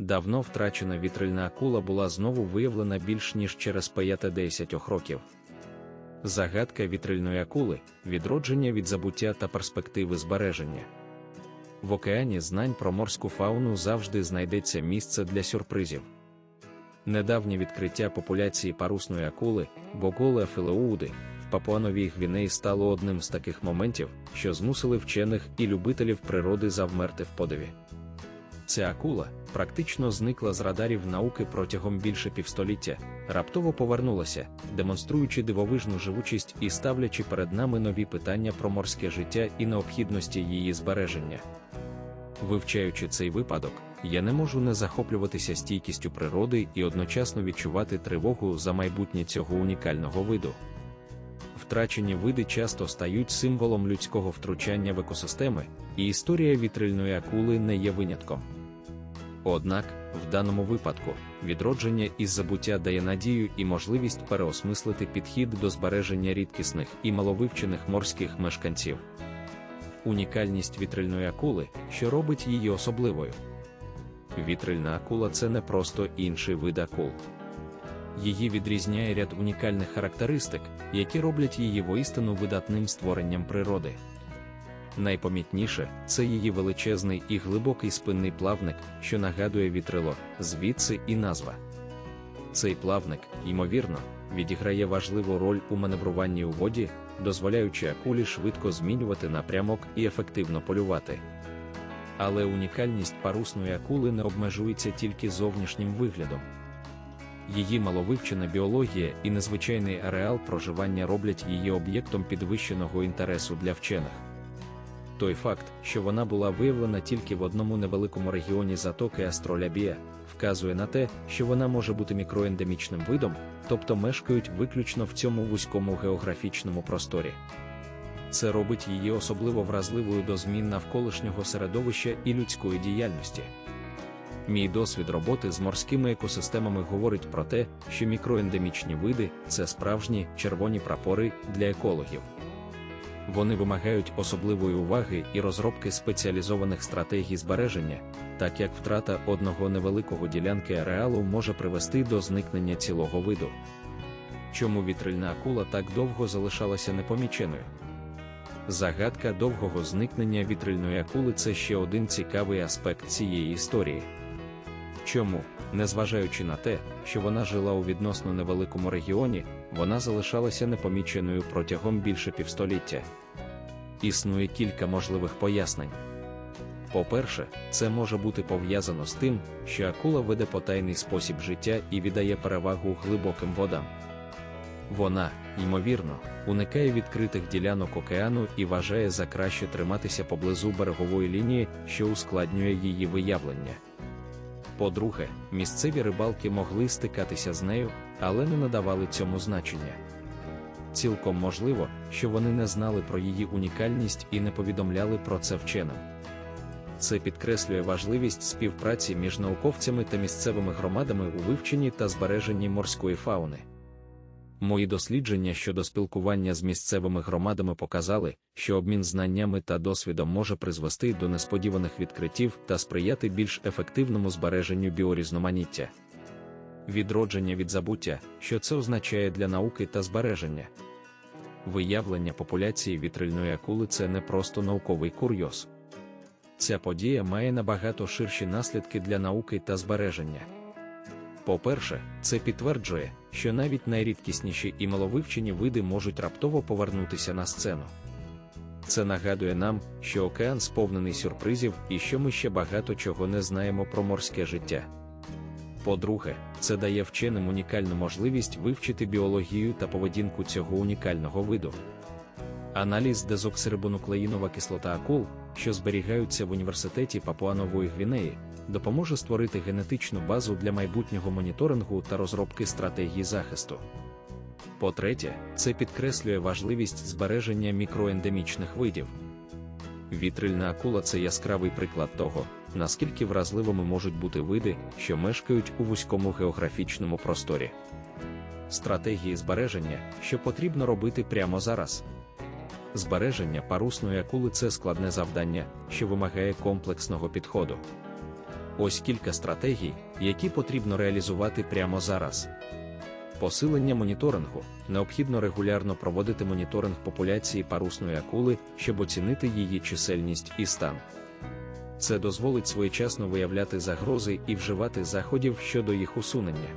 давно втрачена вітрильна акула була знову виявлена більш ніж через 5-10 років. Загадка вітрильної акули, відродження від забуття та перспективи збереження. В океані знань про морську фауну завжди знайдеться місце для сюрпризів. Недавнє відкриття популяції парусної акули, боголе філеууди, в Папуановій Гвінеї стало одним з таких моментів, що змусили вчених і любителів природи завмерти в подиві. Ця акула практично зникла з радарів науки протягом більше півстоліття, раптово повернулася, демонструючи дивовижну живучість і ставлячи перед нами нові питання про морське життя і необхідності її збереження. Вивчаючи цей випадок, я не можу не захоплюватися стійкістю природи і одночасно відчувати тривогу за майбутнє цього унікального виду. Втрачені види часто стають символом людського втручання в екосистеми, і історія вітрильної акули не є винятком. Однак, в даному випадку, відродження із забуття дає надію і можливість переосмислити підхід до збереження рідкісних і маловивчених морських мешканців. Унікальність вітрильної акули, що робить її особливою. Вітрильна акула це не просто інший вид акул. Її відрізняє ряд унікальних характеристик, які роблять її воістину видатним створенням природи. Найпомітніше це її величезний і глибокий спинний плавник, що нагадує вітрило, звідси і назва. Цей плавник, ймовірно, відіграє важливу роль у маневруванні у воді, дозволяючи акулі швидко змінювати напрямок і ефективно полювати. Але унікальність парусної акули не обмежується тільки зовнішнім виглядом. Її маловивчена біологія і незвичайний ареал проживання роблять її об'єктом підвищеного інтересу для вчених. Той факт, що вона була виявлена тільки в одному невеликому регіоні затоки Астролябія, вказує на те, що вона може бути мікроендемічним видом, тобто мешкають виключно в цьому вузькому географічному просторі. Це робить її особливо вразливою до змін навколишнього середовища і людської діяльності. Мій досвід роботи з морськими екосистемами говорить про те, що мікроендемічні види це справжні червоні прапори для екологів. Вони вимагають особливої уваги і розробки спеціалізованих стратегій збереження, так як втрата одного невеликого ділянки ареалу може привести до зникнення цілого виду. Чому вітрильна акула так довго залишалася непоміченою? Загадка довгого зникнення вітрильної акули це ще один цікавий аспект цієї історії. Чому, незважаючи на те, що вона жила у відносно невеликому регіоні, вона залишалася непоміченою протягом більше півстоліття. Існує кілька можливих пояснень. По-перше, це може бути пов'язано з тим, що акула веде потайний спосіб життя і віддає перевагу глибоким водам. Вона, ймовірно, уникає відкритих ділянок океану і вважає за краще триматися поблизу берегової лінії, що ускладнює її виявлення. По-друге, місцеві рибалки могли стикатися з нею, але не надавали цьому значення. Цілком можливо, що вони не знали про її унікальність і не повідомляли про це вченим. Це підкреслює важливість співпраці між науковцями та місцевими громадами у вивченні та збереженні морської фауни. Мої дослідження щодо спілкування з місцевими громадами показали, що обмін знаннями та досвідом може призвести до несподіваних відкриттів та сприяти більш ефективному збереженню біорізноманіття. Відродження від забуття, що це означає для науки та збереження. Виявлення популяції вітрильної акули це не просто науковий курйоз. Ця подія має набагато ширші наслідки для науки та збереження. По-перше, це підтверджує, що навіть найрідкісніші і маловивчені види можуть раптово повернутися на сцену. Це нагадує нам, що океан сповнений сюрпризів і що ми ще багато чого не знаємо про морське життя. По-друге, це дає вченим унікальну можливість вивчити біологію та поведінку цього унікального виду. Аналіз дезоксирибонуклеїнова кислота акул, що зберігаються в університеті Папуанової Гвінеї, допоможе створити генетичну базу для майбутнього моніторингу та розробки стратегії захисту. По-третє, це підкреслює важливість збереження мікроендемічних видів. Вітрильна акула це яскравий приклад того, наскільки вразливими можуть бути види, що мешкають у вузькому географічному просторі. Стратегії збереження, що потрібно робити прямо зараз. Збереження парусної акули це складне завдання, що вимагає комплексного підходу. Ось кілька стратегій, які потрібно реалізувати прямо зараз. Посилення моніторингу необхідно регулярно проводити моніторинг популяції парусної акули, щоб оцінити її чисельність і стан. Це дозволить своєчасно виявляти загрози і вживати заходів щодо їх усунення.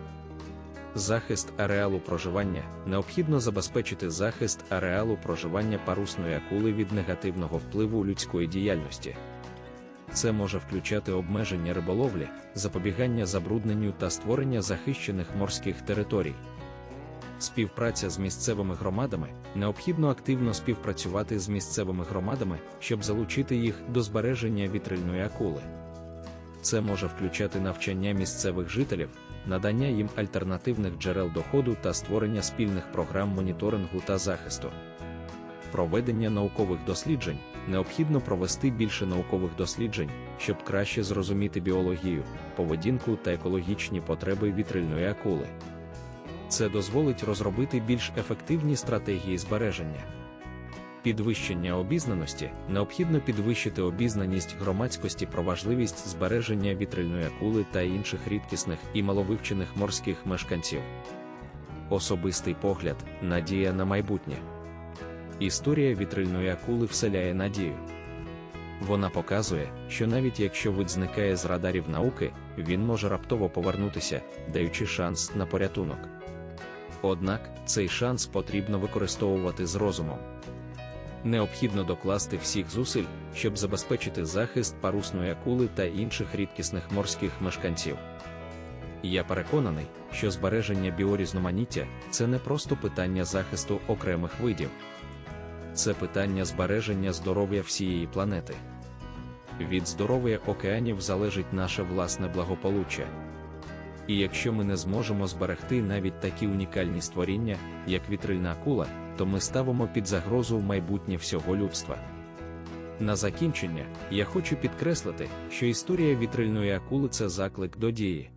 Захист ареалу проживання необхідно забезпечити захист ареалу проживання парусної акули від негативного впливу людської діяльності. Це може включати обмеження риболовлі, запобігання забрудненню та створення захищених морських територій. Співпраця з місцевими громадами необхідно активно співпрацювати з місцевими громадами, щоб залучити їх до збереження вітрильної акули. Це може включати навчання місцевих жителів, надання їм альтернативних джерел доходу та створення спільних програм моніторингу та захисту. Проведення наукових досліджень необхідно провести більше наукових досліджень, щоб краще зрозуміти біологію, поведінку та екологічні потреби вітрильної акули. Це дозволить розробити більш ефективні стратегії збереження. Підвищення обізнаності необхідно підвищити обізнаність громадськості про важливість збереження вітрильної акули та інших рідкісних і маловивчених морських мешканців. Особистий погляд, надія на майбутнє. Історія вітрильної акули вселяє надію. Вона показує, що навіть якщо вид зникає з радарів науки, він може раптово повернутися, даючи шанс на порятунок. Однак цей шанс потрібно використовувати з розумом. Необхідно докласти всіх зусиль, щоб забезпечити захист парусної акули та інших рідкісних морських мешканців. Я переконаний, що збереження біорізноманіття це не просто питання захисту окремих видів, це питання збереження здоров'я всієї планети. Від здоров'я океанів залежить наше власне благополуччя. І якщо ми не зможемо зберегти навіть такі унікальні створіння, як вітрильна акула, то ми ставимо під загрозу майбутнє всього людства. На закінчення я хочу підкреслити, що історія вітрильної акули це заклик до дії.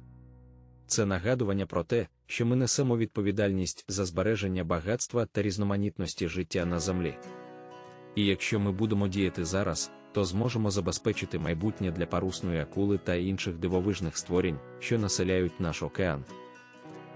Це нагадування про те, що ми несемо відповідальність за збереження багатства та різноманітності життя на землі. І якщо ми будемо діяти зараз, то зможемо забезпечити майбутнє для парусної акули та інших дивовижних створінь, що населяють наш океан.